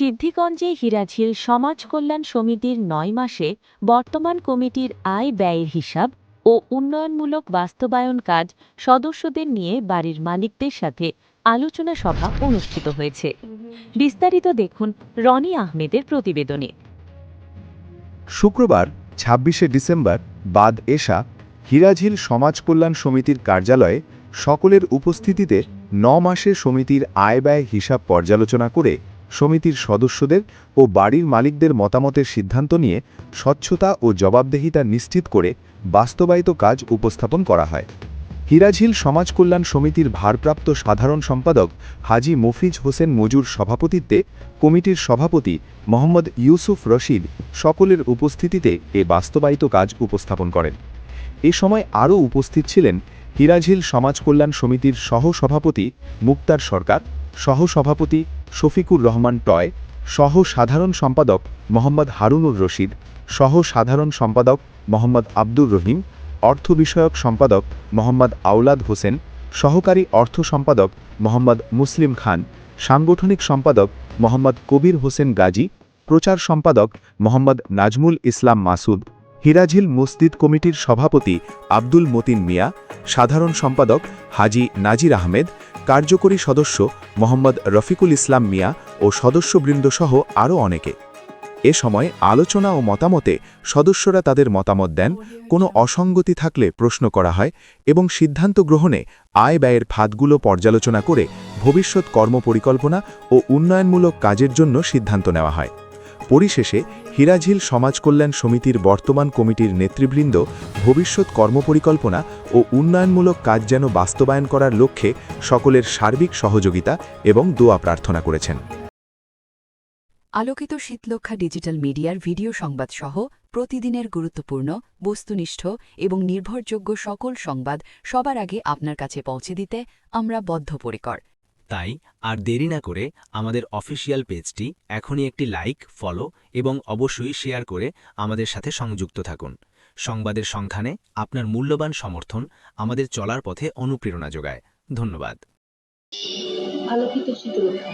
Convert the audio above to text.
সিদ্ধিগঞ্জে হীরাঝিল সমাজ কল্যাণ সমিতির নয় মাসে বর্তমান কমিটির আয় ব্যয়ের হিসাব ও উন্নয়নমূলক বাস্তবায়ন কাজ সদস্যদের নিয়ে বাড়ির মালিকদের সাথে আলোচনা সভা অনুষ্ঠিত হয়েছে। বিস্তারিত দেখুন রনি আহমেদের প্রতিবেদনে। শুক্রবার, ছাব্বিশে ডিসেম্বর, বাদ এশা, হীরাঝিল সমাজ কল্যাণ সমিতির কার্যালয়ে সকলের উপস্থিতিতে ন মাসে সমিতির আয় ব্যয় হিসাব পর্যালোচনা করে সমিতির সদস্যদের ও বাড়ির মালিকদের মতামতের সিদ্ধান্ত নিয়ে স্বচ্ছতা ও জবাবদেহিতা নিশ্চিত করে বাস্তবায়িত কাজ উপস্থাপন করা হয়। হিরাঝিল সমাজ কল্যাণ সমিতির ভারপ্রাপ্ত সাধারণ সম্পাদক হাজি মফিজ হোসেন মজুর সভাপতিত্বে কমিটির সভাপতি মোহাম্মদ ইউসুফ রশিদ সকলের উপস্থিতিতে এ বাস্তবায়িত কাজ উপস্থাপন করেন। এ সময় আরও উপস্থিত ছিলেন হীরাঝিল সমাজ কল্যাণ সমিতির সহ-সভাপতি মুক্তার সরকার সহ-সভাপতি শফিকুর রহমান টয় সহ সাধারণ সম্পাদক মোহাম্মদ হারুনুর রশিদ সহ সাধারণ সম্পাদক মোহাম্মদ আব্দুর রহিম, অর্থ বিষয়ক সম্পাদক মোহাম্মদ আওলাদ হোসেন, সহকারী অর্থ সম্পাদক মোহাম্মদ মুসলিম খান, সাংগঠনিক সম্পাদক মোহাম্মদ কবির হোসেন গাজী, প্রচার সম্পাদক মোহাম্মদ নাজমুল ইসলাম মাসুদ, হিরাঝিল মসজিদ কমিটির সভাপতি আব্দুল মতিন মিয়া সাধারণ সম্পাদক হাজি নাজির আহমেদ, কার্যকরী সদস্য মোহাম্মদ রফিকুল ইসলাম মিয়া ও সদস্যবৃন্দসহ আরও অনেকে। এ সময় আলোচনা ও মতামতে সদস্যরা তাদের মতামত দেন, কোনো অসঙ্গতি থাকলে প্রশ্ন করা হয় এবং সিদ্ধান্ত গ্রহণে আয় ব্যয়ের ফাঁদগুলো পর্যালোচনা করে ভবিষ্যৎ কর্মপরিকল্পনা ও উন্নয়নমূলক কাজের জন্য সিদ্ধান্ত নেওয়া হয়। পরিশেষে হীরাঝিল সমাজ কল্যাণ সমিতির বর্তমান কমিটির নেতৃবৃন্দ ভবিষ্যৎ কর্মপরিকল্পনা ও উন্নয়নমূলক কাজ যেন বাস্তবায়ন করার লক্ষ্যে সকলের সার্বিক সহযোগিতা এবং দোয়া প্রার্থনা করেছেন। আলোকিত শীতলক্ষা ডিজিটাল মিডিয়ার ভিডিও সংবাদ সহ প্রতিদিনের গুরুত্বপূর্ণ, বস্তুনিষ্ঠ এবং নির্ভরযোগ্য সকল সংবাদ সবার আগে আপনার কাছে পৌঁছে দিতে আমরা বদ্ধপরিকর। তাই আর দেরি না করে আমাদের অফিসিয়াল পেজটি এখনই একটি লাইক, ফলো এবং অবশ্যই শেয়ার করে আমাদের সাথে সংযুক্ত থাকুন। সংবাদের সংখ্যানে আপনার মূল্যবান সমর্থন আমাদের চলার পথে অনুপ্রেরণা যোগায়। ধন্যবাদ। শীতলক্ষা